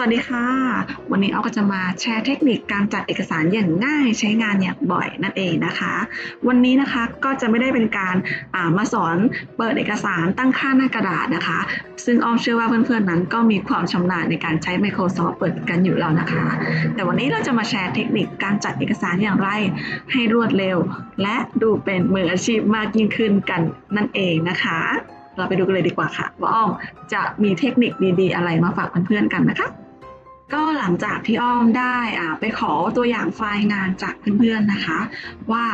วัสดีค่ะ วันนี้เอาก็จะมาแชร์เทคนิคการจัดเอกสารอย่างง่ายใช้งานอย่างบ่อยนั่นเองนะคะ วันนี้นะคะก็จะไม่ได้เป็นการามาสอนเปิดเอกสารตั้งค่าหน้ากระดาษนะคะ ซึ่งอ้อมเชื่อว่าเพื่อนๆนั้นก็มีความชำนาญในการใช้ Microsoft เปิดกันอยู่แล้วนะคะ แต่วันนี้เราจะมาแชร์เทคนิคการจัดเอกสารอย่างไรให้รวดเร็ว และดูเป็นมืออาชีพมากยิ่งขึ้นกันนั่นเองนะคะเราไปดูกันเลยดีกว่าค่ะ ว่าอ้อมจะมีเทคนิคดีๆ อะไรมาฝากเพื่อนๆกันนะคะ ก็หลังจากที่อ้อมได้อ่าไปขอตัวอย่างไฟล์งานจากเพื่อนๆนะคะว่า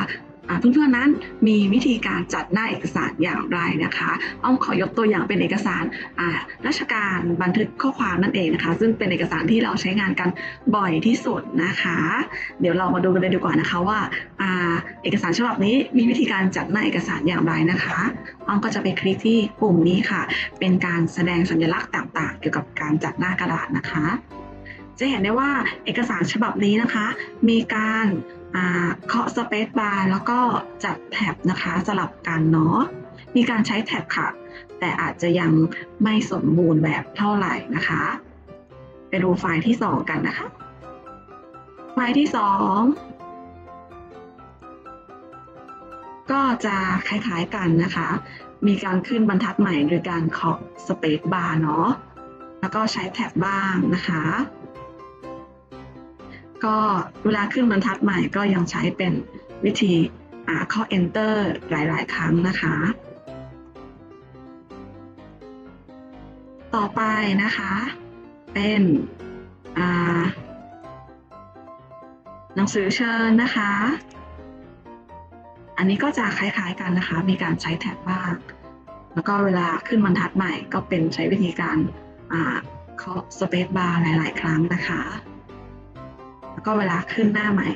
อ่าเพื่อนๆนั้นมีวิธีการจัดหน้าเอกสารอย่างไรนะคะ อ้อมขอยกตัวอย่างเป็นเอกสารอ่าราชการบันทึกข้อความนั่นเองนะคะ ซึ่งเป็นเอกสารที่เราใช้งานกันบ่อยที่สุดนะคะ เดี๋ยวเรามาดูกันเลยดีกว่านะคะว่าอ่าเอกสารฉบับนี้มีวิธีการจัดหน้าเอกสารอย่างไรนะคะ อ้อมก็จะไปคลิกที่ปุ่มนี้ค่ะ เป็นการแสดงสัญลักษณ์ต่างๆ เกี่ยวกับการจัดหน้ากระดาษนะคะ จะเห็นได้ว่าเอกสารฉบับนี้นะคะ มีการเคาะสเปซบาร์แล้วก็จัดแท็บนะคะสลับกันเนาะมีการใช้แท็บค่ะ แต่อาจจะยังไม่สมบูรณ์แบบเท่าไหร่นะคะ ไปดูไฟล์ที่ 2 กันนะคะ ไฟล์ที่ 2 ก็จะคล้ายๆกันนะคะ มีการขึ้นบรรทัดใหม่โดยการเคาะสเปซบาร์เนาะแล้วก็ใช้แท็บบ้างนะคะ ก็เวลาขึ้นบรรทัดใหม่ก็ยังใช้เป็นวิธีอ่าข้อ enter หลาย ๆ ครั้งนะคะ ต่อไปนะคะ เป็นหนังสือเชิญนะคะ อันนี้ก็จะคล้าย ๆ กันนะคะ มีการใช้แท็บบ้าง แล้วก็เวลาขึ้นบรรทัดใหม่ก็เป็นใช้วิธีการเคาะสเปซบาร์หลาย ๆ ครั้งนะคะ ก็เวลาขึ้นหน้าใหม่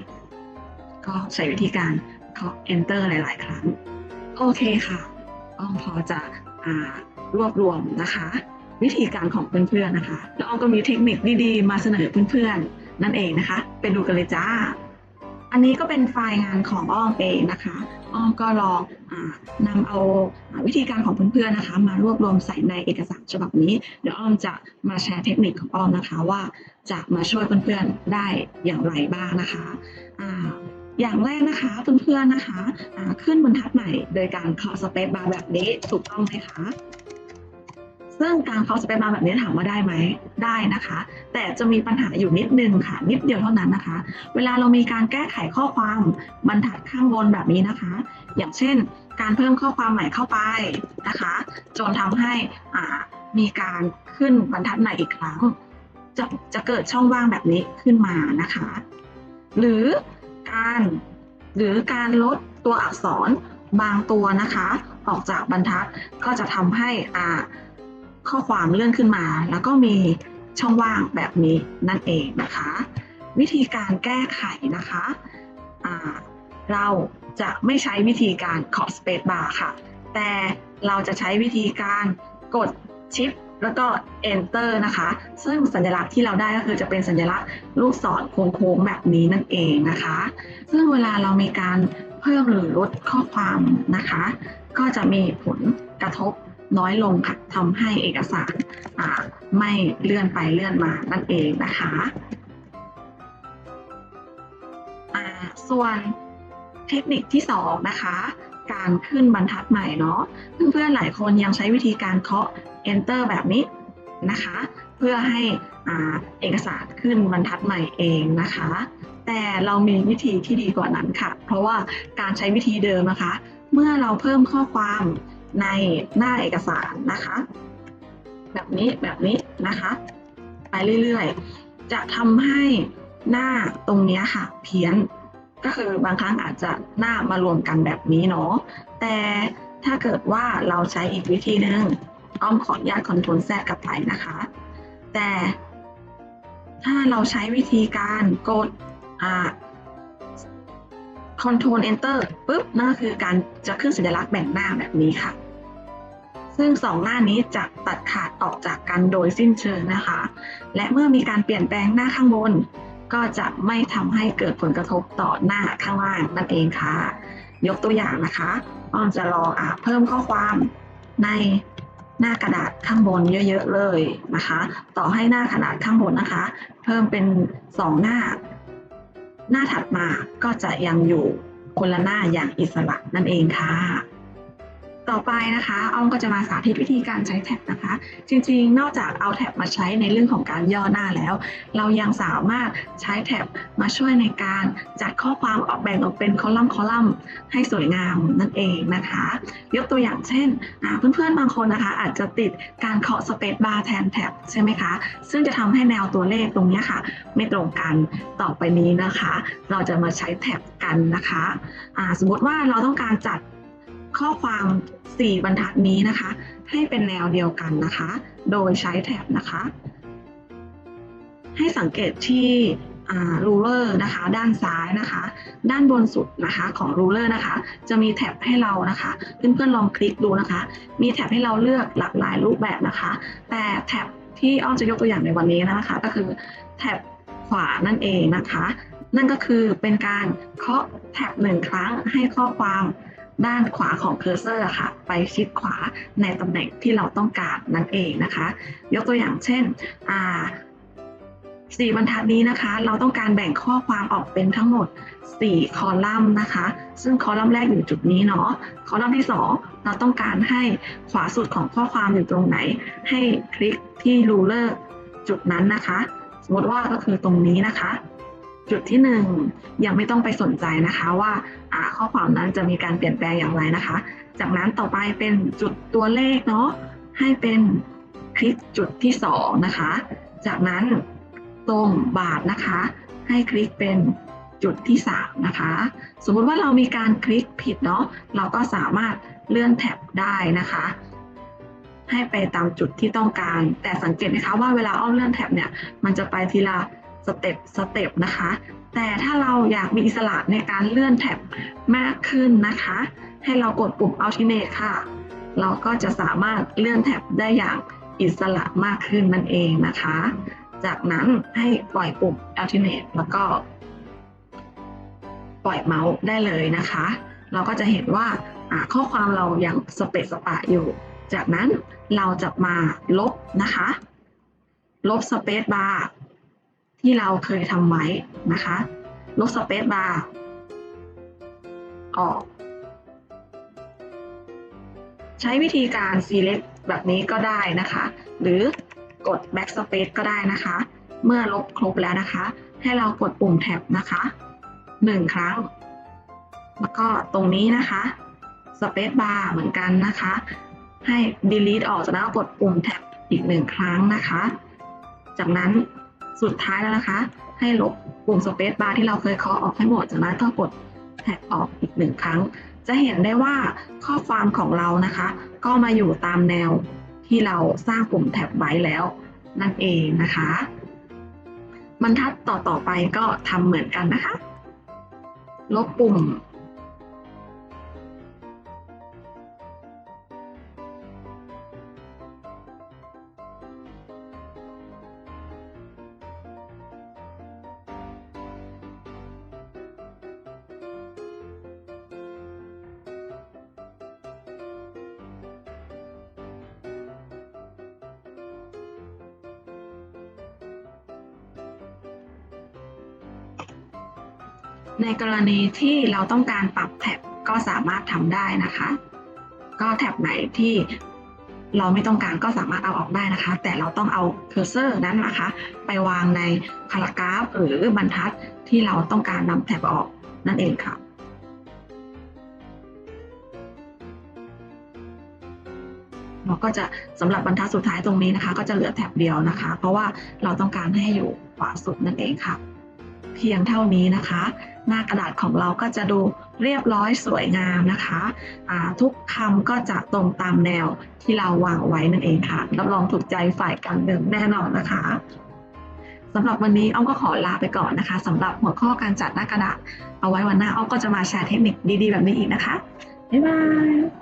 ก็ใช้วิธีการเคาะ enter หลาย ๆ ครั้ง โอเคค่ะอ้อมพอจะอรวบรวมนะคะ วิธีการของเพื่อน ๆ นะคะ แล้วอ้อมก็มีเทคนิคดี ๆ มาเสนอเพื่อน ๆ นั่นเองนะคะ ไปดูกันเลยจ้า อันนี้ก็เป็นไฟล์งานของอ้อมเองนะคะอ้อมก็ลองอนำเอาวิธีการของเพื่อนๆนะคะ มารวบรวมใส่ในเอกสารฉบับนี้ เดี๋ยวอ้อมจะมาแชร์เทคนิคของอ้อมนะคะว่าจะมาช่วยเพื่อนๆได้อย่างไรบ้างนะคะอ่าอย่างแรกนะคะเพื่อนๆนะคะขึ้นบรรทัดใหม่ โดยการเคาะสเปซบาร์แบบนี้ถูกต้องไหมคะ ซึ่งการเคาะสเปซบาแบบนี้ถามว่าได้ไหมได้นะคะ แต่จะมีปัญหาอยู่นิดนึงค่ะ นิดเดียวเท่านั้นนะคะ เวลาเรามีการแก้ไขข้อความบรรทัดข้างบนแบบนี้นะคะ อย่างเช่น การเพิ่มข้อความใหม่เข้าไปนะคะ จนทำให้อ่ามีการขึ้นบรรทัดใหม่อีกครั้ง จะจะเกิดช่องว่างแบบนี้ขึ้นมานะคะ หรือการหรือการลดตัวอักษรบางตัวนะคะ ออกจากบรรทัดก็จะทำให้อ่า ข้อความเลื่อนขึ้นมา แล้วก็มีช่องว่างแบบนี้นั่นเองนะคะ วิธีการแก้ไขนะคะเราจะไม่ใช้วิธีการเคาะ space bar ค่ะ แต่เราจะใช้วิธีการกดชิปแล้วก็ enter นะคะ ซึ่งสัญลักษณ์ที่เราได้ก็คือจะเป็นสัญลักษณ์ลูกศรโค้งๆแบบนี้นั่นเองนะคะ ซึ่งเวลาเรามีการเพิ่มหรือลดข้อความนะคะ ก็จะมีผลกระทบ น้อยลงค่ะทำให้เอกสารไม่เลื่อนไปเลื่อนมานั่นเองนะคะส่วนเทคนิคที่2นะคะการขึ้นบรรทัดใหม่เนาะเพื่อนๆหลายคนยังใช้วิธีการเคาะ enter แบบนี้นะคะ เพื่อให้อเอกสารขึ้นบรรทัดใหม่เองนะคะ แต่เรามีวิธีที่ดีกว่านั้นค่ะ เพราะว่าการใช้วิธีเดิมนะคะ เมื่อเราเพิ่มข้อความ ในหน้าเอกสารนะคะ แบบนี้แบบนี้นะคะ ไปเรื่อยๆ จะทำให้หน้าตรงนี้ค่ะ เพี้ยนก็คือบางครั้งอาจจะหน้ามารวมกันแบบนี้เนาะแต่ถ้าเกิดว่าเราใช้อีกวิธีหนึ่งอ้อมขออนุญาตคอนโทรลแทรกกลับไปนะคะ แต่ถ้าเราใช้วิธีการกดอ่า Ctrl Enter ปุ๊บนั่นก็คือการจะขึ้นสัญลักษณ์แบ่งหน้าแบบนี้ค่ะ ซึ่งสองหน้านี้จะตัดขาดออกจากกันโดยสิ้นเชิงนะคะ และเมื่อมีการเปลี่ยนแปลงหน้าข้างบน ก็จะไม่ทำให้เกิดผลกระทบต่อหน้าข้างล่างนั่นเองค่ะ ยกตัวอย่างนะคะอ้อมจะลองอะเพิ่มข้อความในหน้ากระดาษข้างบนเยอะๆเลยนะคะ ต่อให้หน้ากระดาษข้างบนนะคะ เพิ่มเป็นสองหน้า หน้าถัดมาก็จะยังอยู่คนละหน้าอย่างอิสระนั่นเองค่ะ ต่อไปนะคะอ้อมก็จะมาสาธิตวิธีการใช้แท็บนะคะ จริงๆ นอกจากเอาแท็บมาใช้ในเรื่องของการย่อหน้าแล้ว เรายังสามารถใช้แท็บมาช่วยในการจัดข้อความออกแบ่งออกเป็นคอลัมน์คอลัมน์ให้สวยงามนั่นเองนะคะ ยกตัวอย่างเช่นเพื่อนๆบางคนนะคะ อาจจะติดการเคาะสเปซบาร์แทนแท็บใช่ไหมคะ ซึ่งจะทำให้แนวตัวเลขตรงนี้ค่ะ ไม่ตรงกันต่อไปนี้นะคะ เราจะมาใช้แท็บกันนะคะอ่าสมมติว่าเราต้องการจัด ข้อความ 4 บรรทัดนี้นะคะ ให้เป็นแนวเดียวกันนะคะ โดยใช้แท็บนะคะ ให้สังเกตที่รูเลอร์นะคะ ด้านซ้ายนะคะ ด้านบนสุดนะคะของรูเลอร์นะคะ จะมีแท็บให้เรานะคะ เพื่อนๆลองคลิกดูนะคะ มีแท็บให้เราเลือกหลากหลายรูปแบบนะคะ แต่แท็บที่อ้อมจะยกตัวอย่างในวันนี้นะคะ ก็คือแท็บขวานั่นเองนะคะ นั่นก็คือเป็นการเคาะแท็บหนึ่งครั้งให้ข้อความ ด้านขวาของเคอร์เซอร์ค่ะ ไปชิดขวาในตำแหน่งที่เราต้องการนั่นเองนะคะ ยกตัวอย่างเช่นอ่าสี่บรรทัดนี้นะคะ เราต้องการแบ่งข้อความออกเป็นทั้งหมด 4 คอลัมน์นะคะ ซึ่งคอลัมน์แรกอยู่จุดนี้เนาะคอลัมน์ที่ 2 เราต้องการให้ขวาสุดของข้อความอยู่ตรงไหน ให้คลิกที่รูเลอร์จุดนั้นนะคะ สมมติว่าก็คือตรงนี้นะคะ จุดที่1ยังไม่ต้องไปสนใจนะคะว่าข้อความนั้นจะมีการเปลี่ยนแปลงอย่างไรนะคะ จากนั้นต่อไปเป็นจุดตัวเลขเนาะให้เป็นคลิกจุดที่2นะคะ จากนั้นตรงบาทนะคะ ให้คลิกเป็นจุดที่3นะคะ สมมุติว่าเรามีการคลิกผิดเนาะเราก็สามารถเลื่อนแท็บได้นะคะ ให้ไปตามจุดที่ต้องการ แต่สังเกตนะคะว่าเวลาอ้อมเลื่อนแท็บเนี่ยมันจะไปทีละ สเต็ปสเต็ปนะคะ แต่ถ้าเราอยากมีอิสระในการเลื่อนแท็บมากขึ้นนะคะ ให้เรากดปุ่ม Alternate ค่ะ เราก็จะสามารถเลื่อนแท็บได้อย่างอิสระมากขึ้นนั่นเองนะคะ จากนั้นให้ปล่อยปุ่ม Alternate แล้วก็ปล่อยเมาส์ได้เลยนะคะ เราก็จะเห็นว่าข้อความเรายังสเปซสปะอยู่ จากนั้นเราจะมาลบนะคะ ลบสเปซบาร์ ที่เราเคยทำไว้นะคะ ลบสเปซบาร์ออก ใช้วิธีการ select แบบนี้ก็ได้นะคะ หรือกด backspace ก็ได้นะคะ เมื่อลบครบแล้วนะคะ ให้เรากดปุ่มแท็บนะคะหนึ่งครั้ง แล้วก็ตรงนี้นะคะ space bar เหมือนกันนะคะ ให้ delete ออกจากนั้นก็กดปุ่มแท็บอีกหนึ่งครั้งนะคะ จากนั้น สุดท้ายแล้วนะคะ ให้ลบปุ่ม space bar ที่เราเคยเคาะออกให้หมดจากนั้นก็กดแท็บออกอีกหนึ่งครั้ง จะเห็นได้ว่าข้อความของเรานะคะ ก็มาอยู่ตามแนวที่เราสร้างปุ่มแท็บไว้แล้วนั่นเองนะคะบรรทัดต่อๆไปก็ทำเหมือนกันนะคะ ลบปุ่ม ในกรณีที่เราต้องการปรับแท็บก็สามารถทำได้นะคะ ก็แท็บไหนที่เราไม่ต้องการก็สามารถเอาออกได้นะคะ แต่เราต้องเอาเคอร์เซอร์นั้นนะคะ ไปวางในพารากราฟ หรือบรรทัดที่เราต้องการนำแท็บออกนั่นเองค่ะเราก็จะสำหรับบรรทัดสุดท้ายตรงนี้นะคะ ก็จะเหลือแท็บเดียวนะคะ เพราะว่าเราต้องการให้อยู่ขวาสุดนั่นเองค่ะ เพียงเท่านี้นะคะ หน้ากระดาษของเราก็จะดูเรียบร้อยสวยงามนะคะอ่าทุกคำก็จะตรงตามแนวที่เราวางไว้นั่นเองค่ะรับรองถูกใจฝ่ายการเดิมแน่นอนนะคะสำหรับวันนี้อ้อมก็ขอลาไปก่อนนะคะสำหรับหัวข้อการจัดหน้ากระดาษ เอาไว้วันหน้าอ้อมก็จะมาแชร์เทคนิคดีๆ แบบนี้อีกนะคะบ๊ายบาย